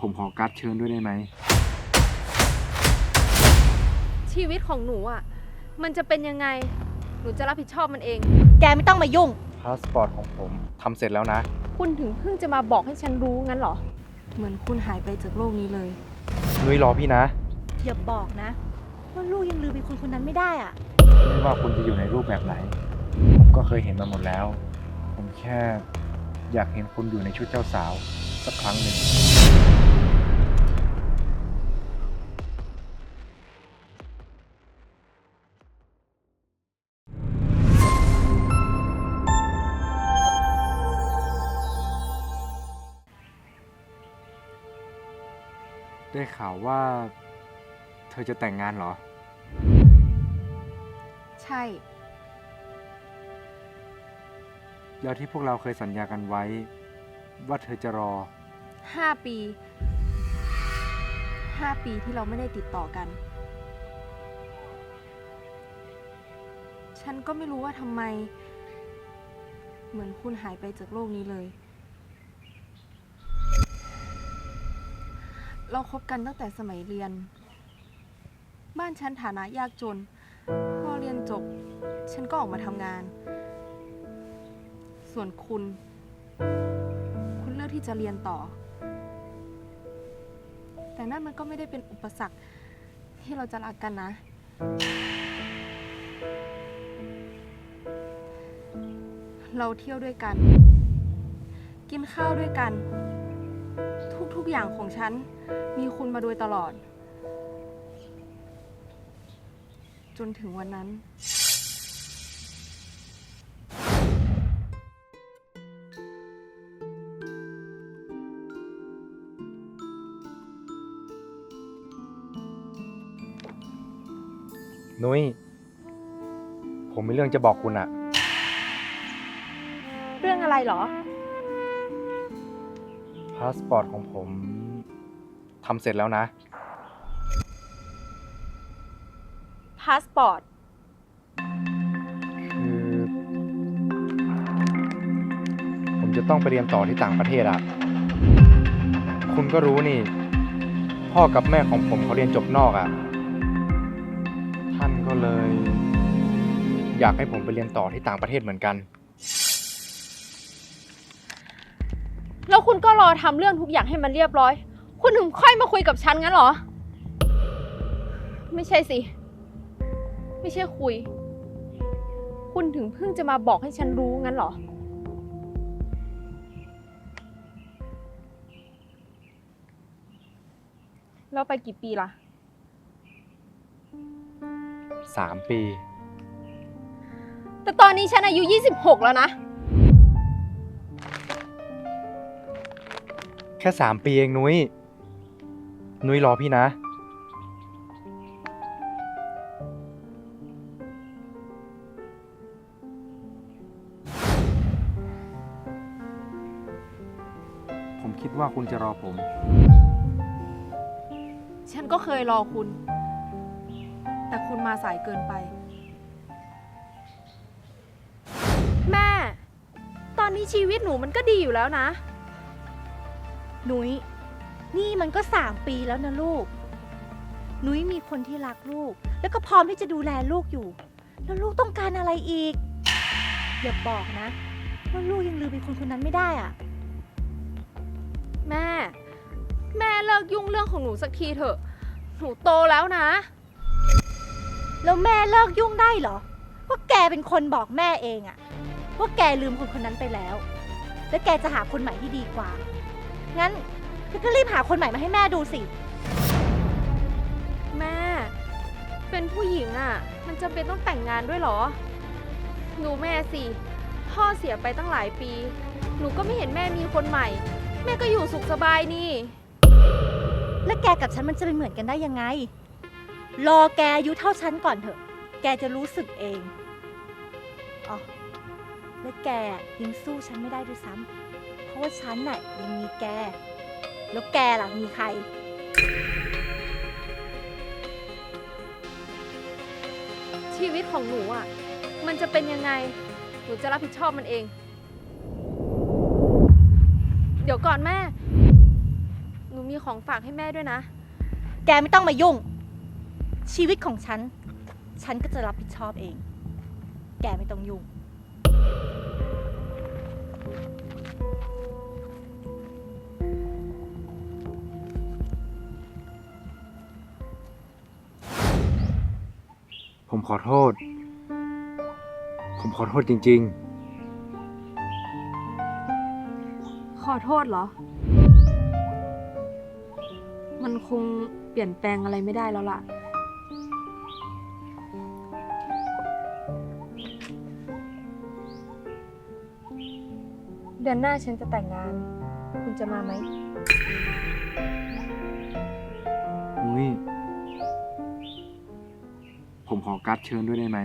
ผมขอการ์ดเชิญด้วยได้ไหม ชีวิตของหนูอะ มันจะเป็นยังไง หนูจะรับผิดชอบมันเอง แกไม่ต้องมายุ่ง พาสปอร์ตของผมทำเสร็จแล้วนะ คุณถึงเพิ่งจะมาบอกให้ฉันรู้งั้นเหรอ เหมือนคุณหายไปจากโลกนี้เลย นุ้ยรอพี่นะ อย่าบอกนะ ว่าลูกยังลืมไปคนคนนั้นไม่ได้อะ ไม่ว่าคุณจะอยู่ในรูปแบบไหน ผมก็เคยเห็นมาหมดแล้ว ผมแค่อยากเห็นคุณอยู่ในชุดเจ้าสาว สักครั้งหนึ่ง ได้ข่าวว่า เธอจะแต่งงานเหรอ ใช่ แล้วที่พวกเราเคยสัญญากันไว้ ว่าเธอจะรอ ห้าปี ห้าปีที่เราไม่ได้ติดต่อกัน ฉันก็ไม่รู้ว่าทำไม เหมือนคุณหายไปจากโลกนี้เลย เราคบกันตั้งแต่สมัยเรียน บ้านฉันฐานะยากจน พอเรียนจบ ฉันก็ออกมาทำงาน ส่วนคุณ คุณเลือกที่จะเรียนต่อ แต่นั่นมันก็ไม่ได้เป็นอุปสรรคที่เราจะรักกันนะ เราเที่ยวด้วยกัน กินข้าวด้วยกัน ทุกๆ อย่างของฉัน มีคุณมาโดยตลอด จนถึงวันนั้น นุ้ย ผมมีเรื่องจะบอกคุณอะเรื่องอะไรเหรอ พาสปอร์ตของผมทำเสร็จแล้วนะ พาสปอร์ต คือ ผมจะต้องไปเรียนต่อที่ต่างประเทศอะคุณก็รู้นี่ พ่อกับแม่ของผมเขาเรียนจบนอกอะท่านก็เลย อยากให้ผมไปเรียนต่อที่ต่างประเทศเหมือนกัน แล้วคุณก็รอทำเรื่องทุกอย่างให้มันเรียบร้อย คุณถึงค่อยมาคุยกับฉันงั้นเหรอ ไม่ใช่สิ ไม่ใช่คุย คุณถึงเพิ่งจะมาบอกให้ฉันรู้งั้นเหรอ แล้วไปกี่ปีล่ะ สามปี แต่ตอนนี้ฉันอายุ 26 แล้วนะ ค่สามปีเองนุ้ย นุ้ยรอพี่นะ ผมคิดว่าคุณจะรอผม ฉันก็เคยรอคุณ แต่คุณมาสายเกินไป แม่ ตอนนี้ชีวิตหนูมันก็ดีอยู่แล้วนะ หนุย้ยนี่มันก็สามปีแล้วนะลูกหนุ้ยมีคนที่รักลูก แล้วก็พร้อมที่จะดูแลลูกอยู่ แล้วลูกต้องการอะไรอีก อย่าบอกนะว่าลูกยังลืมไปคนคนนั้นไม่ได้อะแม่ แม่เลิกยุ่งเรื่องของหนูสักทีเถอะ หนูโตแล้วนะ แล้วแม่เลิกยุ่งได้เหรอ ว่าแกเป็นคนบอกแม่เองอะว่าแกลืมคนคนนั้นไปแล้ว แล้วแกจะหาคนใหม่ที่ดีกว่า งั้นแกก็รีบหาคนใหม่มาให้แม่ดูสิ แม่ เป็นผู้หญิงอะ่ะ มันจำเป็นต้องแต่งงานด้วยเหรอหนูแม่สิ พ่อเสียไปตั้งหลายปี หนูก็ไม่เห็นแม่มีคนใหม่ แม่ก็อยู่สุขสบายนี่ แล้วแกกับฉันมันจะไปเหมือนกันได้ยังไง รอแกอายุเท่าฉันก่อนเถอะ แกจะรู้สึกเอง อ๋อ และแกยังสู้ฉันไม่ได้ด้วยซ้ำเพ ราะว่าฉันน่ะยังมีแก แล้วแกล่ะมีใคร ชีวิตของหนูอะ มันจะเป็นยังไง หนูจะรับผิดชอบมันเอง เดี๋ยวก่อนแม่ หนูมีของฝากให้แม่ด้วยนะ แกไม่ต้องมายุ่ง ชีวิตของฉัน ฉันก็จะรับผิดชอบเอง แกไม่ต้องยุ่ง ผมขอโทษ ผมขอโทษจริง ขอโทษเหรอ มันคงเปลี่ยนแปลงอะไรไม่ได้แล้วล่ะ เดือนหน้าฉันจะแต่งงาน คุณจะมาไหม ๆ ผมขอการ์ดเชิญด้วยได้ไหม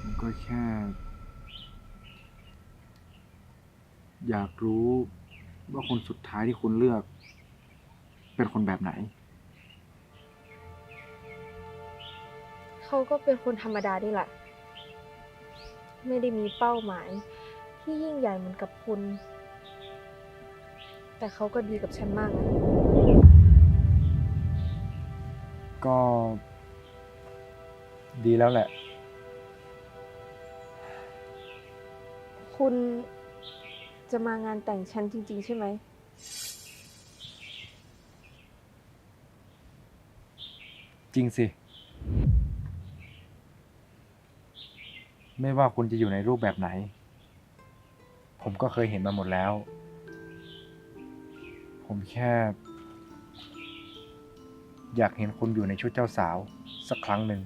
ผมก็แค่ อยากรู้ว่าคนสุดท้ายที่คุณเลือก เป็นคนแบบไหน เขาก็เป็นคนธรรมดานี่แหละ ไม่ได้มีเป้าหมาย ที่ยิ่งใหญ่เหมือนกับคุณ แต่เขาก็ดีกับฉันมากนะก็ ดีแล้วแหละ คุณจะมางานแต่งฉันจริง ๆ ใช่ไหม จริงสิ ไม่ว่าคุณจะอยู่ในรูปแบบไหน ผมก็เคยเห็นมาหมดแล้ว ผมแค่ อยากเห็นคุณอยู่ในชุดเจ้าสาวสักครั้งหนึ่ง